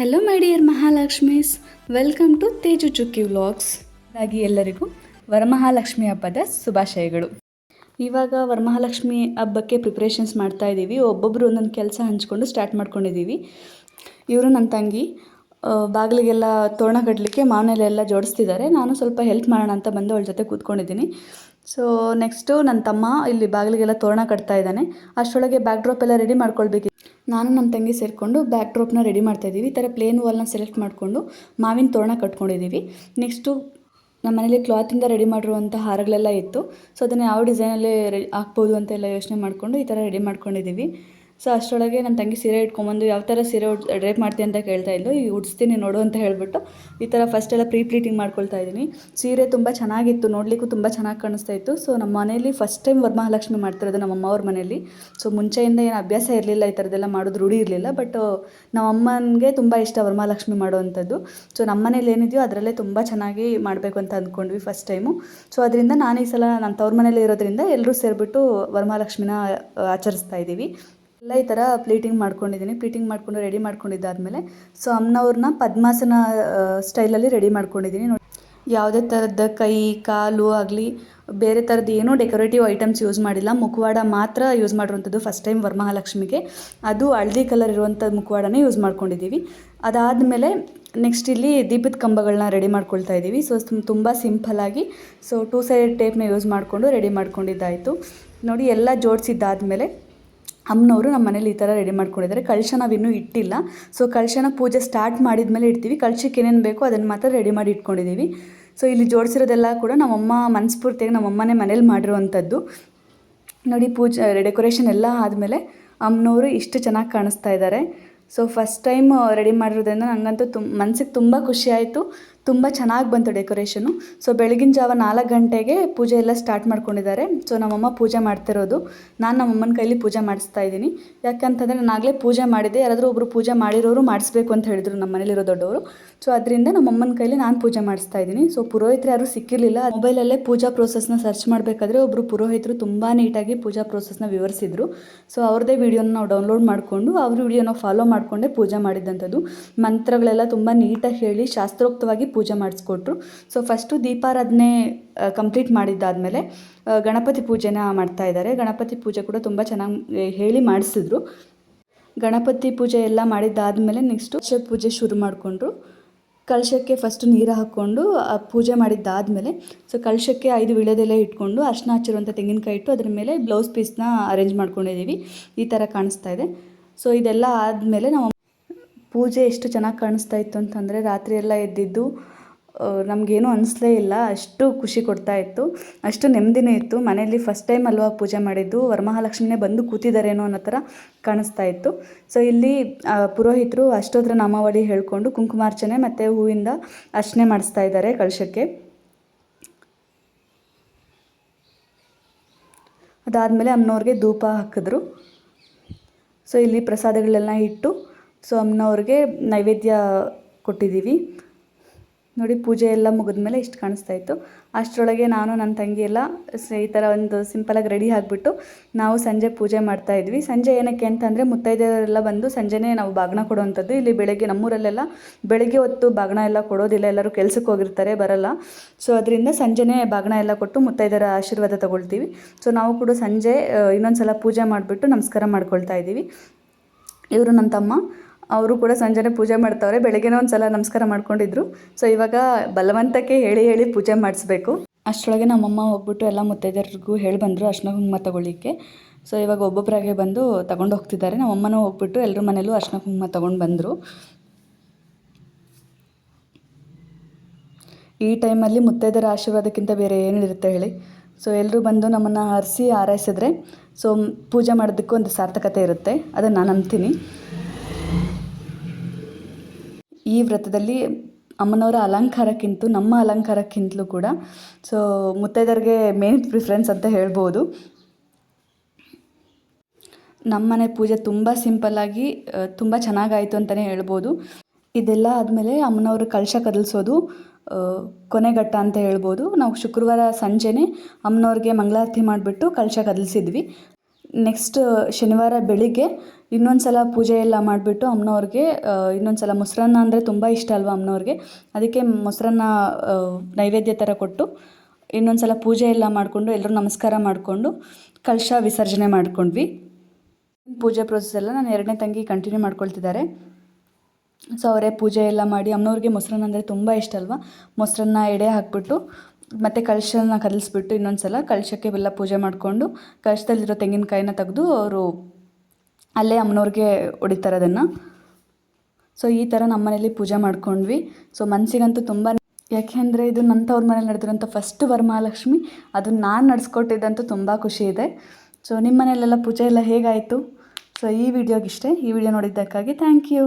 Hello my dear ಮಹಾಲಕ್ಷ್ಮೀಸ್ welcome to Teju Chukki vlogs ಹಾಗಾಗಿ ಎಲ್ಲರಿಗೂ ವರಮಹಾಲಕ್ಷ್ಮಿ ಹಬ್ಬದ ಶುಭಾಶಯಗಳು. ಇವಾಗ ವರಮಹಾಲಕ್ಷ್ಮಿ ಹಬ್ಬಕ್ಕೆ ಪ್ರಿಪ್ರೇಷನ್ಸ್ ಮಾಡ್ತಾ ಇದ್ದೀವಿ. ಒಬ್ಬೊಬ್ಬರು ಒಂದೊಂದು ಕೆಲಸ ಹಂಚ್ಕೊಂಡು ಸ್ಟಾರ್ಟ್ ಮಾಡ್ಕೊಂಡಿದ್ದೀವಿ. ಇವರು ನನ್ನ ತಂಗಿ. ಬಾಗಿಲಿಗೆಲ್ಲ ತೋರಣ ಕಟ್ಟಲಿಕ್ಕೆ ಮಾವನೆಲ್ಲ ಜೋಡಿಸ್ತಿದ್ದಾರೆ. ನಾನು ಸ್ವಲ್ಪ ಹೆಲ್ಪ್ ಮಾಡೋಣ ಅಂತ ಬಂದು ಅವಳ ಜೊತೆ ಕೂತ್ಕೊಂಡಿದ್ದೀನಿ. ಸೊ ನೆಕ್ಸ್ಟು ನನ್ನ ತಮ್ಮ ಇಲ್ಲಿ ಬಾಗಿಲಿಗೆಲ್ಲ ತೋರಣ ಕಟ್ತಾ ಇದ್ದಾನೆ. ಅಷ್ಟರೊಳಗೆ ಬ್ಯಾಕ್ ಡ್ರಾಪ್ ಎಲ್ಲ ರೆಡಿ ಮಾಡ್ಕೊಳ್ಬೇಕು ನಾನು ನಮ್ಮ ತಂಗಿ ಸೇರಿಕೊಂಡು ಬ್ಯಾಕ್ ಡ್ರಾಪ್ನ ರೆಡಿ ಮಾಡ್ತಾ ಇದ್ದೀವಿ. ಈ ಥರ ಪ್ಲೇನ್ ವಾಲ್ನ ಸೆಲೆಕ್ಟ್ ಮಾಡಿಕೊಂಡು ಮಾವಿನ ತೋರಣ ಕಟ್ಕೊಂಡಿದ್ದೀವಿ. ನೆಕ್ಸ್ಟು ನಮ್ಮ ಮನೇಲಿ ಕ್ಲಾತಿಂದ ರೆಡಿ ಮಾಡಿರುವಂಥ ಹಾರಗಳೆಲ್ಲ ಇತ್ತು. ಸೊ ಅದನ್ನು ಯಾವ ಡಿಸೈನಲ್ಲಿ ರೆ ಹಾಕ್ಬೋದು ಅಂತೆಲ್ಲ ಯೋಚನೆ ಮಾಡಿಕೊಂಡು ಈ ಥರ ರೆಡಿ ಮಾಡ್ಕೊಂಡಿದ್ದೀವಿ. ಸೊ ಅಷ್ಟರೊಳಗೆ ನನ್ನ ತಂಗಿ ಸೀರೆ ಇಟ್ಕೊಂಬಂದು ಯಾವ ಥರ ಸೀರೆ ಉಡ್, ಡ್ರೇಪ್ ಮಾಡ್ತೀನಿ ಅಂತ ಕೇಳ್ತಾ ಇದ್ಲು. ಈ ಉಡಿಸ್ತೀನಿ ನೋಡು ಅಂತ ಹೇಳಿಬಿಟ್ಟು ಈ ಥರ ಫಸ್ಟ್ ಎಲ್ಲ ಪ್ರೀ ಪ್ಲೀಟಿಂಗ್ ಮಾಡ್ಕೊಳ್ತಾ ಇದ್ದೀನಿ. ಸೀರೆ ತುಂಬ ಚೆನ್ನಾಗಿತ್ತು, ನೋಡಲಿಕ್ಕೂ ತುಂಬ ಚೆನ್ನಾಗಿ ಕಾಣಿಸ್ತಾ ಇತ್ತು. ಸೊ ನಮ್ಮ ಮನೇಲಿ ಫಸ್ಟ್ ಟೈಮ್ ವರಮಹಾಲಕ್ಷ್ಮಿ ಮಾಡ್ತಿರೋದು ನಮ್ಮ ಅಮ್ಮವ್ರ ಮನೇಲಿ ಸೊ ಮುಂಚೆಯಿಂದ ಏನು ಅಭ್ಯಾಸ ಇರಲಿಲ್ಲ ಈ ಥರದ್ದೆಲ್ಲ ಮಾಡೋದು ರೂಢಿ ಇರಲಿಲ್ಲ ಬಟ್ ನಮ್ಮ ಅಮ್ಮನಿಗೆ ತುಂಬ ಇಷ್ಟ ವರಮಹಾಲಕ್ಷ್ಮಿ ಮಾಡುವಂಥದ್ದು. ಸೊ ನಮ್ಮ ಮನೇಲಿ ಏನಿದೆಯೋ ಅದರಲ್ಲೇ ತುಂಬ ಚೆನ್ನಾಗಿ ಮಾಡಬೇಕು ಅಂತ ಅಂದ್ಕೊಂಡ್ವಿ ಫಸ್ಟ್ ಟೈಮು ಸೊ ಅದರಿಂದ ನಾನು ಈ ಸಲ ನಾನು ತವ್ರ ಮನೇಲಿ ಇರೋದ್ರಿಂದ ಎಲ್ಲರೂ ಸೇರಿಬಿಟ್ಟು ವರಮಹಾಲಕ್ಷ್ಮಿನ ಆಚರಿಸ್ತಾ ಇದ್ದೀವಿ. ಎಲ್ಲ ಈ ಥರ ಪ್ಲೀಟಿಂಗ್ ಮಾಡ್ಕೊಂಡಿದ್ದೀನಿ. ಪ್ಲೀಟಿಂಗ್ ಮಾಡ್ಕೊಂಡು ರೆಡಿ ಮಾಡ್ಕೊಂಡಿದ್ದಾದಮೇಲೆ ಸೊ ಅಮ್ಮನವ್ರನ್ನ ಪದ್ಮಾಸನ ಸ್ಟೈಲಲ್ಲಿ ರೆಡಿ ಮಾಡ್ಕೊಂಡಿದ್ದೀನಿ. ನೋಡಿ, ಯಾವುದೇ ಥರದ ಕೈ, ಕಾಲು ಆಗಲಿ, ಬೇರೆ ಥರದ್ದು ಏನೂ ಡೆಕೋರೇಟಿವ್ ಐಟಮ್ಸ್ ಯೂಸ್ ಮಾಡಿಲ್ಲ. ಮುಖವಾಡ ಮಾತ್ರ ಯೂಸ್ ಮಾಡಿರುವಂಥದ್ದು ಫಸ್ಟ್ ಟೈಮ್ ವರಮಹಾಲಕ್ಷ್ಮಿಗೆ. ಅದು ಹಳದಿ ಕಲರ್ ಇರುವಂಥ ಮುಖವಾಡನೇ ಯೂಸ್ ಮಾಡ್ಕೊಂಡಿದ್ದೀವಿ. ಅದಾದಮೇಲೆ ನೆಕ್ಸ್ಟ್ ಇಲ್ಲಿ ದೀಪದ ಕಂಬಗಳನ್ನ ರೆಡಿ ಮಾಡ್ಕೊಳ್ತಾ ಇದ್ದೀವಿ. ಸೊ ತುಂಬ ಸಿಂಪಲ್ಲಾಗಿ ಸೊ ಟೂ ಸೈಡ್ ಟೇಪ್ನ ಯೂಸ್ ಮಾಡಿಕೊಂಡು ರೆಡಿ ಮಾಡ್ಕೊಂಡಿದ್ದಾಯಿತು. ನೋಡಿ, ಎಲ್ಲ ಜೋಡಿಸಿದ್ದಾದಮೇಲೆ ಅಮ್ಮನವರು ನಮ್ಮ ಮನೇಲಿ ಈ ಥರ ರೆಡಿ ಮಾಡ್ಕೊಂಡಿದ್ದಾರೆ. ಕಳಶ ನಾವಿನ್ನೂ ಇಟ್ಟಿಲ್ಲ. ಸೊ ಕಳಶನ ಪೂಜೆ ಸ್ಟಾರ್ಟ್ ಮಾಡಿದ ಮೇಲೆ ಇಡ್ತೀವಿ. ಕಳಶಕ್ಕೆ ಏನೇನು ಬೇಕೋ ಅದನ್ನು ಮಾತ್ರ ರೆಡಿ ಮಾಡಿ ಇಟ್ಕೊಂಡಿದ್ದೀವಿ ಸೊ ಇಲ್ಲಿ ಜೋಡಿಸಿರೋದೆಲ್ಲ ಕೂಡ ನಮ್ಮಮ್ಮ ಮನಸ್ಫೂರ್ತಿಯಾಗಿ ನಮ್ಮಮ್ಮನೇ ಮನೇಲಿ ಮಾಡಿರುವಂಥದ್ದು. ನೋಡಿ, ಪೂಜೆ ಡೆಕೋರೇಷನ್ ಎಲ್ಲ ಆದಮೇಲೆ ಅಮ್ಮನವರು ಇಷ್ಟು ಚೆನ್ನಾಗಿ ಕಾಣಿಸ್ತಾ ಇದ್ದಾರೆ. ಸೊ ಫಸ್ಟ್ ಟೈಮ್ ರೆಡಿ ಮಾಡಿರೋದ್ರಿಂದ ನನಗಂತೂ ತುಂಬ ಮನಸ್ಸಿಗೆ ತುಂಬ ಖುಷಿ ಆಯಿತು. ತುಂಬ ಚೆನ್ನಾಗಿ ಬಂತು ಡೆಕೋರೇಷನು. ಸೊ ಬೆಳಗಿನ ಜಾವ ನಾಲ್ಕು ಗಂಟೆಗೆ ಪೂಜೆ ಎಲ್ಲ ಸ್ಟಾರ್ಟ್ ಮಾಡ್ಕೊಂಡಿದ್ದಾರೆ. ಸೊ ನಮ್ಮಮ್ಮ ಪೂಜೆ ಮಾಡ್ತಿರೋದು. ನಾನು ನಮ್ಮಮ್ಮನ ಕೈಲಿ ಪೂಜೆ ಮಾಡಿಸ್ತಾ ಇದ್ದೀನಿ. ಯಾಕಂತಂದರೆ ನಾನಾಗಲೇ ಪೂಜೆ ಮಾಡಿದ್ದೆ. ಯಾರಾದರೂ ಒಬ್ಬರು ಪೂಜೆ ಮಾಡಿರೋರು ಮಾಡಿಸ್ಬೇಕು ಅಂತ ಹೇಳಿದ್ರು ನಮ್ಮ ಮನೇಲಿರೋ ದೊಡ್ಡವರು. ಸೊ ಅದರಿಂದ ನಮ್ಮಮ್ಮನ ಕೈಲಿ ನಾನು ಪೂಜೆ ಮಾಡಿಸ್ತಾ ಇದ್ದೀನಿ. ಸೊ ಪುರೋಹಿತರು ಯಾರು ಸಿಕ್ಕಿರಲಿಲ್ಲ. ಮೊಬೈಲಲ್ಲೇ ಪೂಜಾ ಪ್ರೋಸೆಸ್ನ ಸರ್ಚ್ ಮಾಡಬೇಕಾದ್ರೆ ಒಬ್ಬರು ಪುರೋಹಿತರು ತುಂಬ ನೀಟಾಗಿ ಪೂಜಾ ಪ್ರೋಸೆಸ್ನ ವಿವರಿಸಿದ್ರು. ಸೊ ಅವ್ರದ್ದೇ ವೀಡಿಯೋನ ನಾವು ಡೌನ್ಲೋಡ್ ಮಾಡಿಕೊಂಡು ಅವ್ರ ವೀಡಿಯೋನ ಫಾಲೋ ಮಾಡಿಕೊಂಡೇ ಪೂಜೆ ಮಾಡಿದ್ದಂಥದ್ದು. ಮಂತ್ರಗಳೆಲ್ಲ ತುಂಬ ನೀಟಾಗಿ ಹೇಳಿ ಶಾಸ್ತ್ರೋಕ್ತವಾಗಿ ಪೂಜೆ ಮಾಡಿಸ್ಕೊಟ್ರು. ಸೊ ಫಸ್ಟು ದೀಪಾರಾಧನೆ ಕಂಪ್ಲೀಟ್ ಮಾಡಿದ್ದಾದಮೇಲೆ ಗಣಪತಿ ಪೂಜೆನ ಮಾಡ್ತಾ ಇದ್ದಾರೆ. ಗಣಪತಿ ಪೂಜೆ ಕೂಡ ತುಂಬ ಚೆನ್ನಾಗಿ ಹೇಳಿ ಮಾಡಿಸಿದ್ರು. ಗಣಪತಿ ಪೂಜೆ ಎಲ್ಲ ಮಾಡಿದ್ದಾದಮೇಲೆ ನೆಕ್ಸ್ಟು ಕಲಶ ಪೂಜೆ ಶುರು ಮಾಡಿಕೊಂಡ್ರು. ಕಲಶಕ್ಕೆ ಫಸ್ಟು ನೀರು ಹಾಕ್ಕೊಂಡು ಪೂಜೆ ಮಾಡಿದ್ದಾದಮೇಲೆ ಸೊ ಕಲಶಕ್ಕೆ ಐದು ವಿಳೆದೆಲೆ ಇಟ್ಕೊಂಡು, ಅರ್ಶನ ಹಚ್ಚಿರುವಂಥ ತೆಂಗಿನಕಾಯಿ ಇಟ್ಟು ಅದ್ರ ಮೇಲೆ ಬ್ಲೌಸ್ ಪೀಸ್ನ ಅರೇಂಜ್ ಮಾಡ್ಕೊಂಡಿದ್ದೀವಿ. ಈ ಥರ ಕಾಣಿಸ್ತಾ ಇದೆ. ಸೊ ಇದೆಲ್ಲ ಆದಮೇಲೆ ನಾವು ಪೂಜೆ ಎಷ್ಟು ಚೆನ್ನಾಗಿ ಕಾಣಿಸ್ತಾ ಇತ್ತು ಅಂತಂದರೆ ರಾತ್ರಿ ಎಲ್ಲ ಎದ್ದಿದ್ದು ನಮಗೇನು ಅನಿಸ್ಲೇ ಇಲ್ಲ, ಅಷ್ಟು ಖುಷಿ ಕೊಡ್ತಾ ಇತ್ತು. ಅಷ್ಟು ನೆಮ್ಮದಿನೇ ಇತ್ತು. ಮನೆಯಲ್ಲಿ ಫಸ್ಟ್ ಟೈಮ್ ಅಲ್ವಾ ಪೂಜೆ ಮಾಡಿದ್ದು, ವರಮಹಾಲಕ್ಷ್ಮಿನೇ ಬಂದು ಕೂತಿದ್ದಾರೇನೋ ಅನ್ನೋ ಥರ ಕಾಣಿಸ್ತಾ ಇತ್ತು. ಸೊ ಇಲ್ಲಿ ಪುರೋಹಿತರು ಅಷ್ಟೋದ್ರ ನಾಮಾವಳಿ ಹೇಳ್ಕೊಂಡು ಕುಂಕುಮಾರ್ಚನೆ ಮತ್ತು ಹೂವಿಂದ ಅರ್ಚನೆ ಮಾಡಿಸ್ತಾ ಇದ್ದಾರೆ ಕಳಶಕ್ಕೆ. ಅದಾದಮೇಲೆ ಅಮ್ಮನವ್ರಿಗೆ ಧೂಪ ಹಾಕಿದ್ರು. ಸೊ ಇಲ್ಲಿ ಪ್ರಸಾದಗಳೆಲ್ಲ ಇಟ್ಟು ಸೊ ಅಮ್ಮನವ್ರಿಗೆ ನೈವೇದ್ಯ ಕೊಟ್ಟಿದ್ದೀವಿ. ನೋಡಿ ಪೂಜೆ ಎಲ್ಲ ಮುಗಿದ್ಮೇಲೆ ಇಷ್ಟು ಕಾಣಿಸ್ತಾ ಇತ್ತು. ಅಷ್ಟರೊಳಗೆ ನಾನು ನನ್ನ ತಂಗಿ ಎಲ್ಲ ಈ ಥರ ಒಂದು ಸಿಂಪಲಾಗಿ ರೆಡಿ ಆಗಿಬಿಟ್ಟು ನಾವು ಸಂಜೆ ಪೂಜೆ ಮಾಡ್ತಾ ಇದ್ವಿ. ಸಂಜೆ ಏನಕ್ಕೆ ಅಂತಂದರೆ ಮುತ್ತೈದೆಯರೆಲ್ಲ ಬಂದು ಸಂಜೆನೇ ನಾವು ಬಾಗ್ನ ಕೊಡುವಂಥದ್ದು. ಇಲ್ಲಿ ಬೆಳಗ್ಗೆ ನಮ್ಮೂರಲ್ಲೆಲ್ಲ ಬೆಳಗ್ಗೆ ಹೊತ್ತು ಬಾಗ್ನ ಎಲ್ಲ ಕೊಡೋದಿಲ್ಲ, ಎಲ್ಲರೂ ಕೆಲ್ಸಕ್ಕೆ ಹೋಗಿರ್ತಾರೆ, ಬರಲ್ಲ. ಸೊ ಅದರಿಂದ ಸಂಜೆನೇ ಬಾಗ್ನ ಎಲ್ಲ ಕೊಟ್ಟು ಮುತ್ತೈದೆಯರ ಆಶೀರ್ವಾದ ತಗೊಳ್ತೀವಿ. ಸೊ ನಾವು ಕೂಡ ಸಂಜೆ ಇನ್ನೊಂದು ಸಲ ಪೂಜೆ ಮಾಡಿಬಿಟ್ಟು ನಮಸ್ಕಾರ ಮಾಡ್ಕೊಳ್ತಾ ಇದ್ದೀವಿ. ಇವರು ನನ್ನ ತಮ್ಮ. ಅವರು ಕೂಡ ಸಂಜೆನೇ ಪೂಜೆ ಮಾಡ್ತಾವ್ರೆ. ಬೆಳಗ್ಗೆನೇ ಒಂದು ಸಲ ನಮಸ್ಕಾರ ಮಾಡ್ಕೊಂಡಿದ್ರು. ಸೊ ಇವಾಗ ಬಲವಂತಕ್ಕೆ ಹೇಳಿ ಹೇಳಿ ಪೂಜೆ ಮಾಡಿಸ್ಬೇಕು. ಅಷ್ಟರೊಳಗೆ ನಮ್ಮಮ್ಮ ಹೋಗ್ಬಿಟ್ಟು ಎಲ್ಲ ಮುತ್ತೈದೆಯರಿಗೂ ಹೇಳಿ ಬಂದರು ಅರ್ಶಿನ ಕುಂಕುಮ ತಗೊಳ್ಳಿಕ್ಕೆ. ಸೊ ಇವಾಗ ಒಬ್ಬೊಬ್ಬರಾಗೆ ಬಂದು ತಗೊಂಡು ಹೋಗ್ತಿದ್ದಾರೆ. ನಮ್ಮಮ್ಮನೂ ಹೋಗ್ಬಿಟ್ಟು ಎಲ್ಲರ ಮನೇಲೂ ಅರ್ಶಿನ ಕುಂಕುಮ ತಗೊಂಡು ಬಂದರು. ಈ ಟೈಮಲ್ಲಿ ಮುತ್ತೈದರ ಆಶೀರ್ವಾದಕ್ಕಿಂತ ಬೇರೆ ಏನಿರುತ್ತೆ ಹೇಳಿ? ಸೊ ಎಲ್ಲರೂ ಬಂದು ನಮ್ಮನ್ನು ಹರಿಸಿ ಆರೈಸಿದ್ರೆ ಸೊ ಪೂಜೆ ಮಾಡೋದಕ್ಕೂ ಒಂದು ಸಾರ್ಥಕತೆ ಇರುತ್ತೆ. ಅದನ್ನು ನಾನು ನಂಬ್ತೀನಿ. ಈ ವ್ರತದಲ್ಲಿ ಅಮ್ಮನವರ ಅಲಂಕಾರಕ್ಕಿಂತ ನಮ್ಮ ಅಲಂಕಾರಕ್ಕಿಂತಲೂ ಕೂಡ ಸೊ ಮುತ್ತೈದರಿಗೆ ಮೇನ್ ಪ್ರಿಫರೆನ್ಸ್ ಅಂತ ಹೇಳ್ಬೋದು. ನಮ್ಮನೆ ಪೂಜೆ ತುಂಬ ಸಿಂಪಲ್ಲಾಗಿ ತುಂಬ ಚೆನ್ನಾಗಾಯಿತು ಅಂತಲೇ ಹೇಳ್ಬೋದು. ಇದೆಲ್ಲ ಆದಮೇಲೆ ಅಮ್ಮನವರು ಕಳಶ ಕದಲಿಸೋದು ಕೊನೆಘಟ್ಟ ಅಂತ ಹೇಳ್ಬೋದು. ನಾವು ಶುಕ್ರವಾರ ಸಂಜೆನೇ ಅಮ್ಮನವ್ರಿಗೆ ಮಂಗಳಾರತಿ ಮಾಡಿಬಿಟ್ಟು ಕಳಶ ಕದಲಿಸಿದ್ವಿ. ನೆಕ್ಸ್ಟ್ ಶನಿವಾರ ಬೆಳಿಗ್ಗೆ ಇನ್ನೊಂದು ಸಲ ಪೂಜೆ ಎಲ್ಲ ಮಾಡಿಬಿಟ್ಟು ಅಮ್ಮನವ್ರಿಗೆ ಇನ್ನೊಂದು ಸಲ ಮೊಸರನ್ನ ಅಂದರೆ ತುಂಬ ಇಷ್ಟ ಅಲ್ವಾ ಅಮ್ಮನವ್ರಿಗೆ? ಅದಕ್ಕೆ ಮೊಸರನ್ನ ನೈವೇದ್ಯ ಥರ ಕೊಟ್ಟು ಇನ್ನೊಂದು ಸಲ ಪೂಜೆ ಎಲ್ಲ ಮಾಡಿಕೊಂಡು ಎಲ್ಲರೂ ನಮಸ್ಕಾರ ಮಾಡಿಕೊಂಡು ಕಳಶ ವಿಸರ್ಜನೆ ಮಾಡ್ಕೊಂಡ್ವಿ. ಪೂಜೆ ಪ್ರೋಸೆಸ್ ಎಲ್ಲ ನಾನು ಎರಡನೇ ತಂಗಿ ಕಂಟಿನ್ಯೂ ಮಾಡ್ಕೊಳ್ತಿದ್ದಾರೆ. ಸೊ ಅವರೇ ಪೂಜೆ ಎಲ್ಲ ಮಾಡಿ ಅಮ್ಮನವ್ರಿಗೆ ಮೊಸರನ್ನ ಅಂದರೆ ತುಂಬ ಇಷ್ಟ ಅಲ್ವಾ? ಮೊಸರನ್ನ ಎಡೆ ಹಾಕ್ಬಿಟ್ಟು ಮತ್ತು ಕಳಶನ ಕದಲಿಸ್ಬಿಟ್ಟು ಇನ್ನೊಂದು ಸಲ ಕಳಶಕ್ಕೆ ಬೆಲ್ಲ ಪೂಜೆ ಮಾಡಿಕೊಂಡು ಕಳಶದಲ್ಲಿರೋ ತೆಂಗಿನಕಾಯಿನ ತೆಗೆದು ಅವರು ಅಲ್ಲೇ ಅಮ್ಮನವ್ರಿಗೆ ಹೊಡಿತಾರೆ ಅದನ್ನು. ಸೊ ಈ ಥರ ನಮ್ಮ ಮನೇಲಿ ಪೂಜೆ ಮಾಡ್ಕೊಂಡ್ವಿ. ಸೊ ಮನಸ್ಸಿಗಂತೂ ತುಂಬ ಯಾಕೆಂದರೆ ಇದು ನನ್ನ ಮನೇಲಿ ನಡೆದಿರೋಂಥ ಫಸ್ಟ್ ವರಮಹಾಲಕ್ಷ್ಮಿ. ಅದು ನಾನು ನಡೆಸ್ಕೊಟ್ಟಿದ್ದಂತೂ ತುಂಬ ಖುಷಿ ಇದೆ. ಸೊ ನಿಮ್ಮ ಮನೆಯಲ್ಲೆಲ್ಲ ಪೂಜೆ ಎಲ್ಲ ಹೇಗಾಯಿತು? ಸೊ ಈ ವಿಡಿಯೋಗಿಷ್ಟೇ ಈ ವಿಡಿಯೋ ನೋಡಿದ್ದಕ್ಕಾಗಿ ಥ್ಯಾಂಕ್ ಯು